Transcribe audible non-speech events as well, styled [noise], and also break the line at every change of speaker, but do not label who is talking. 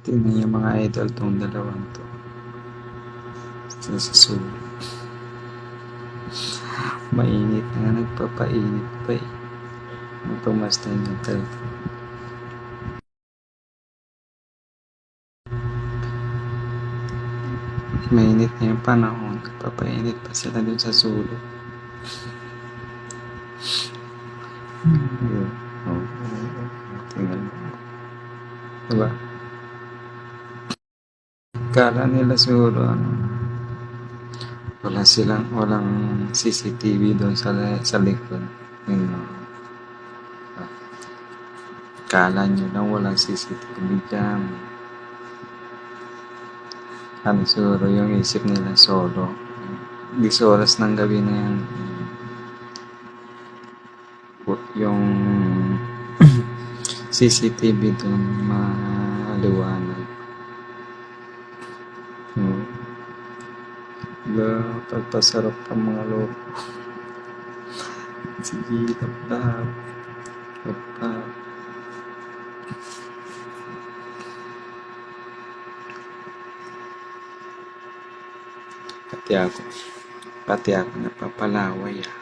Tingnan niyo mga idol tong dalawang to. Sa susunod. Mainit na nagpapainit pa eh. Magpamasdan yung telephone. Mainit na yung panahon, nagpapainit pa sila dun sa sulok. Ayun. Oo, oo, oo. Tingnan mo. Diba? Kala nila siguro ano, wala silang, walang CCTV doon sa, sa likod. No? Ah. Kala nyo lang walang CCTV dyan. Ano siguro yung isip nila solo. 10 oras ng gabi na yan. Yung [clears throat] CCTV doon maliwanag. Ba, pagpasarap ang mga loko. Sige, tap-tap. Tap-tap. Pati ako. Pati ako napapalaway ah.